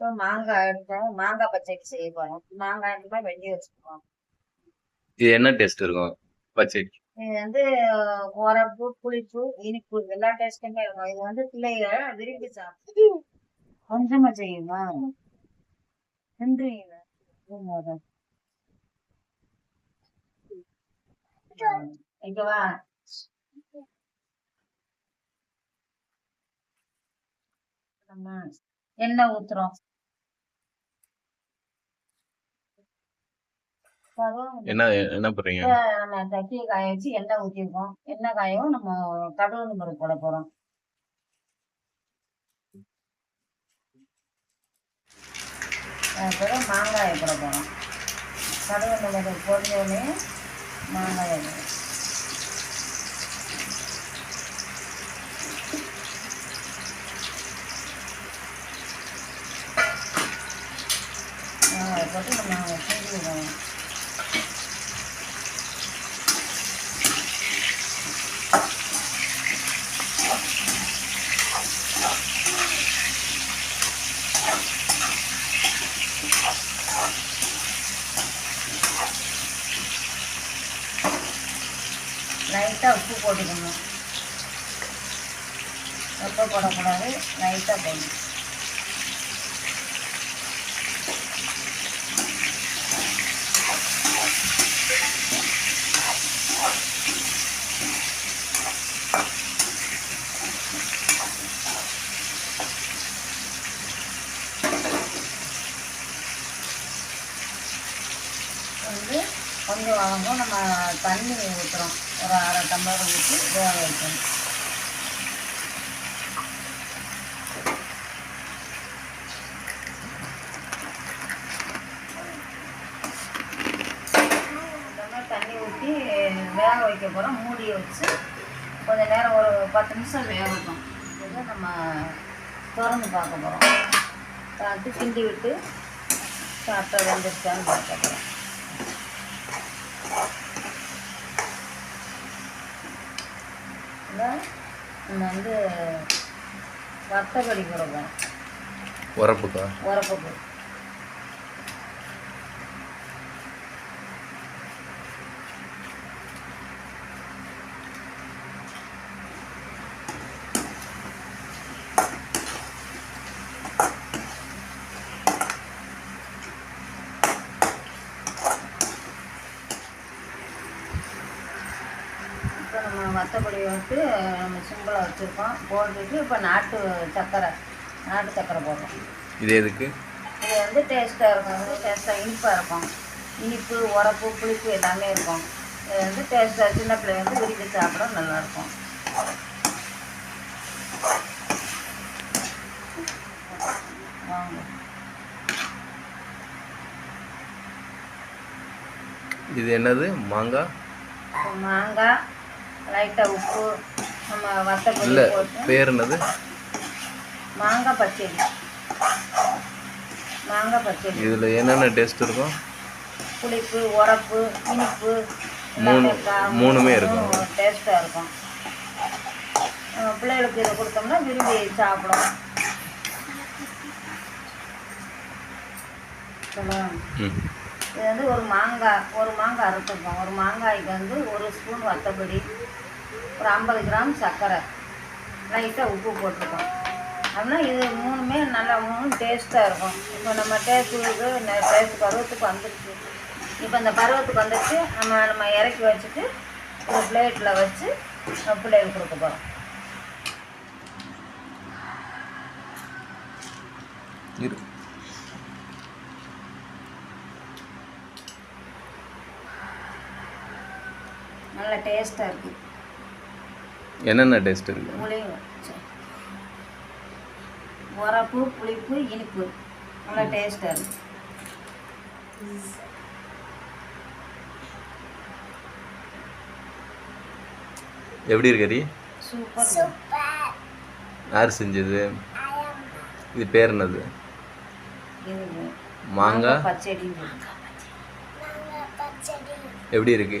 இப்போ மாங்காய் எடுத்தோம் மாங்காய் பச்சடி செய்ய போறோம் மாங்காய் எடுத்து வெட்டி வச்சுக்குவோம். இது என்ன டேஸ்ட் இருக்கும் பச்சடி? இது வந்து உரப்பு புளிப்பு இனிப்பு எல்லா டேஸ்ட்டுமே இருக்கும். இது வந்து பிள்ளைங்க விரும்பி சாப்பிடும் கொஞ்சமா செய்யுமா? நன்றிங்க இங்க வா. நம்ம எண்ணெய் ஊத்துறோம்? என்ன நம்ம தட்டியை காய வச்சு எண்ணெய் ஊற்றிருக்கோம் எண்ணெய் காயவும் நம்ம கடவுள் முறை போட போறோம். மாங்காயை போட போறோம். கடவுள் முறை போடுறோடனே மாங்காயை போடுறோம் மாங்காயை போட்டு நம்ம செஞ்சு விடணும் லைட்டாக உப்பு போட்டுக்கணும். ரொம்ப போடக்கூடாது. லைட்டாக போடணும் வந்து கொஞ்சம் வதங்க நம்ம தண்ணி ஊற்றுறோம் ஒரு அரை டம்ளர் ஊற்றி வேக வைக்கணும். தண்ணி ஊற்றி வேக வைக்க போகிறோம் மூடியை வச்சு கொஞ்சம் நேரம் ஒரு பத்து நிமிஷம் வேகட்டும் இதை நம்ம திறந்து பார்க்க போகிறோம் பார்த்து கிண்டி விட்டு சாப்பிட்டா வந்துருச்சான்னு பார்க்க போகிறோம் இதான் நம்ம வந்து வத்தப்படி போட போகிறோம் உரப்புக்கா? உரப்புக்கு. இப்போ நம்ம வத்தப்பொடி வந்து நம்ம சிம்பிளாக வச்சுருக்கோம். போட்டுட்டு இப்போ நாட்டு சர்க்கரை நாட்டு சர்க்கரை போடுறோம். இது எதுக்கு? இது வந்து டேஸ்ட்டாக இருக்கும். வந்து டேஸ்ட்டாக இனிப்பாக இருக்கும். இனிப்பு உரப்பு புளிப்பு எல்லாமே இருக்கும். இது வந்து டேஸ்ட்டாக சின்ன பிள்ளை வந்து விரும்பி சாப்பிட நல்லாயிருக்கும் வாங்க. இது என்னது? மாங்காய்? மாங்காய். லைட்டாக உப்பு நம்ம வத்தப்பொடி இல்லை பேர் என்னது? மாங்காய் பச்சடி. மாங்காய் பச்சடி. இதில் என்னென்ன டேஸ்ட் இருக்கும் புளிப்பு உரப்பு இனிப்பு மூணு- மூணுமே இருக்கும். டேஸ்ட்டாக இருக்கும். பிள்ளைகளுக்கு இதை கொடுத்தோம்னா விரும்பி சாப்பிடும். சொல்லுங்க. இது வந்து ஒரு மாங்காய் ஒரு மாங்காய் அறுத்துருக்கோம் ஒரு மாங்காய்க்கு வந்து ஒரு ஸ்பூன் வத்தப்பொடி ஒரு ஐம்பது கிராம் சர்க்கரை. லைட்டாக உப்பு போட்டிருக்கோம் அப்படின்னா இது மூணுமே நல்லா மூணும் டேஸ்ட்டாக இருக்கும். இப்போ நம்ம டேஸ்ட்டுக்கு டேஸ்ட் பருவத்துக்கு வந்துடுச்சு இப்போ இந்த பருவத்துக்கு வந்துடுச்சு நம்ம நம்ம இறக்கி வச்சுட்டு ஒரு பிளேட்டில் வச்சு நம்ம பிள்ளைகளுக்கு கொடுக்க போகிறோம் இருக்கு நல்ல டேஸ்ட்டாக இருக்குது என்னென்ன டேஸ்ட் இருக்கு? புளி உரப்பு புளிப்பு இனிப்பு. நல்லா டேஸ்ட்டாக இருக்குது எப்படி இருக்கறி சூப்பர் யார் செஞ்சது? இது பேர் என்னது? இது மாங்காய் பச்சடி. எப்படி இருக்கு?